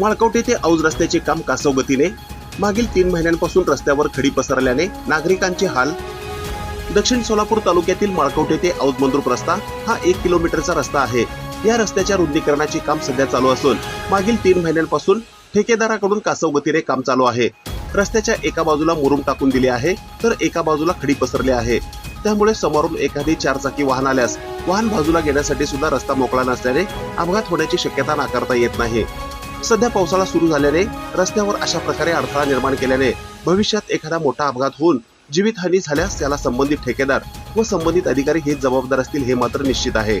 वाळकवटे ते औज रस्त्याचे काम कासव गतीने मागील तीन महिन्यांपासून रस्त्यावर खडी पसरल्याने नागरिकांचे हाल. दक्षिण सोलापूर तालुक्यातील माळकवटे ते औज मंद्रुप रस्ता हा एक किलोमीटरचा रस्ता आहे. या रस्त्याच्या रुंदीकरणाचे काम सध्या चालू असून मागील तीन महिन्यांपासून ठेकेदाराकडून कासव गतीने काम चालू आहे. रस्त्याच्या एका बाजूला मुरुम टाकून दिले आहे तर एका बाजूला खडी पसरली आहे. त्यामुळे समोरून एखादी चारचाकी वाहन आल्यास वाहन बाजूला घेण्यासाठी सुद्धा रस्ता मोकळा नसल्याने अपघात होण्याची शक्यता नाकारता येत नाही. सध्या पावसाळा सुरू झाल्याने रस्त्यावर अशा प्रकारे अडथळा निर्माण केल्याने भविष्यात एखादा मोठा अपघात होऊन जीवितहानी झाल्यास त्याला संबंधित ठेकेदार व संबंधित अधिकारी हे जबाबदार असतील हे मात्र निश्चित आहे.